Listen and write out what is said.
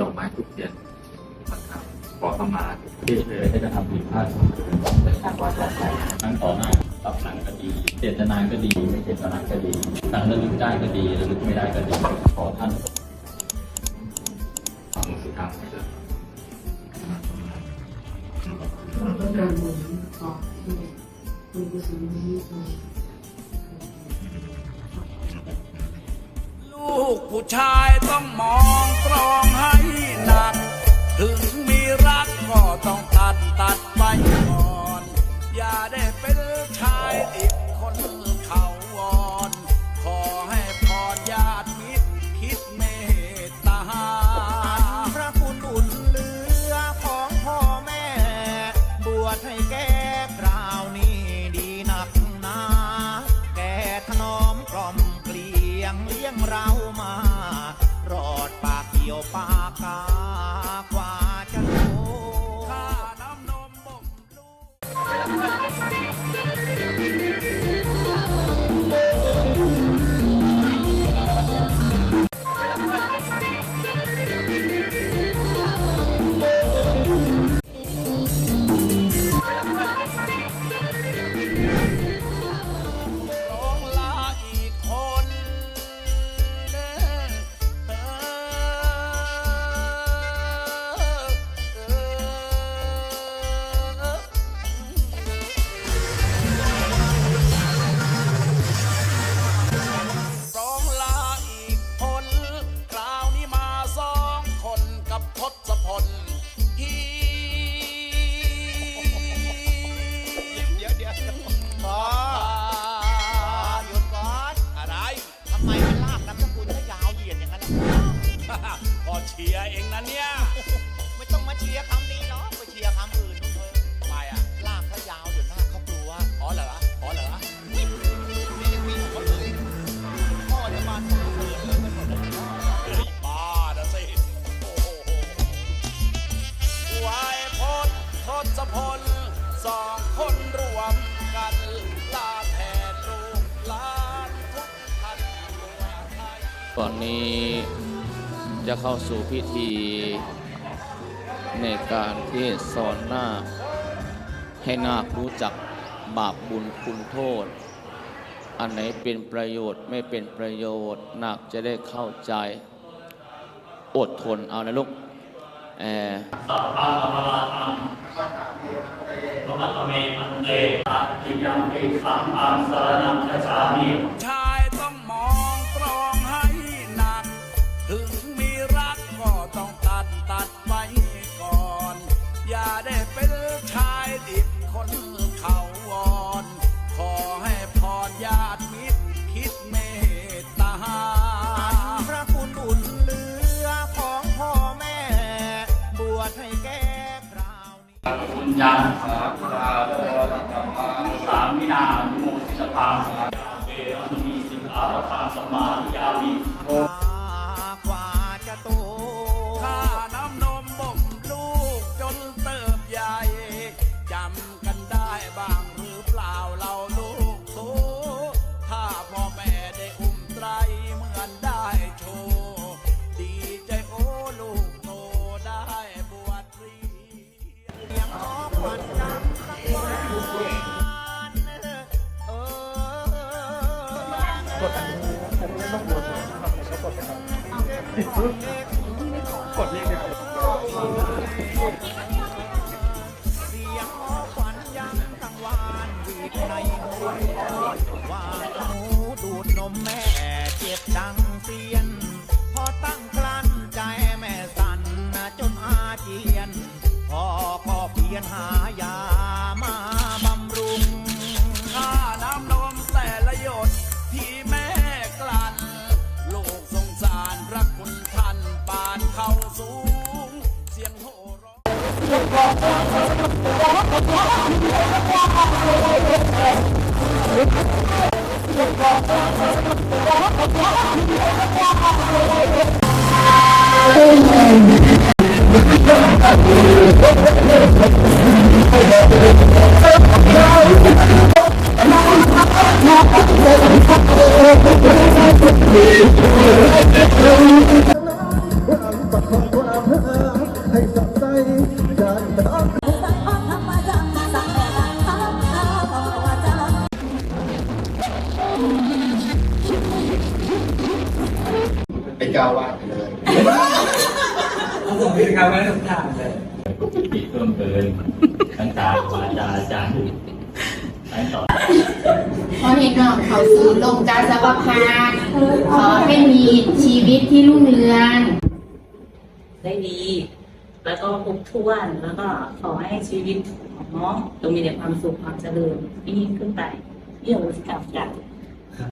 ดอกไม้ทุกเทียนนะครับขอเข้ามาที่เลยก็จะทำผิดพลาดในทางวาจาใจทั้งต่อหน้ารับหลังก็ดี เจตนาก็ดีไม่เจตนาก็ดีตั้งระลึกได้ก็ดีระลึกไม่ได้ก็ดีขอท่านของสุธรรมเลยเราก็การบุญขอให้บุญกุศลนี้ ลูกผู้ชายต้องมองตรองให้หนัก ถึงมีรักก็ต้องตัดตัดไปก่อน อย่าได้เป็นชายติด Yeah. ชียร์เองนะเนี่ย ไม่ต้องมาเชียร์คำนี้เนาะไปเชียร์คำอื่นนู่นเถอะไปอะลากเขายาวเดี๋ยวหน้าเขากลัวอ๋อเหรออ๋อเหรอนี่ยังมีของเลยพ่อจะมาสองคนเลยกันหมดเลยเฮ้ยบ้านะสิโอ้โหวายพจน์ทศพลสองคนรวมกันลาแทนลูกหลานทุกท่านทั่วไทย ก่อนนี้ จะเข้าสู่พิธีในการที่สอนนาคให้นาครู้จักบาปบุญคุณโทษ อันไหนเป็นประโยชน์ไม่เป็นประโยชน์นาคจะได้เข้าใจอดทนเอานะลูกแอร์ชายต้อง ยังสาสามวินานุโมทิสตาเวรมีสิกขาปะทาสมมาธิยามิ กดเรียงร้องหานยังกังวานวีดในหัวว่าหนูดูดนมแม่เจ็บดังเสียน พอตั้งกลั้นใจแม่สั่นจนอาเจียนพ่อก็เพียนหายา ร้อ ง Hãy subscribe cho kênh Ghiền Mì Gõ Để không bỏ lỡ ให้สดใสดันตามเป็นเจ้าวาดไปเลยผมเป็นเจ้าวาดทุกทางเลยติดเพิ่มเกินทั้งตาวาจาใจทั้งต่อขอให้น้องเขาสู่ลงจาสวพานขอให้มีชีวิตที่รุ่งเรืองได้ดี แล้วก็ครบถ้วนแล้วก็ขอให้ชีวิตของน้องจงมีแต่ความสุขความเจริญยิ่งขึ้นไปที่โอสิกลับจาก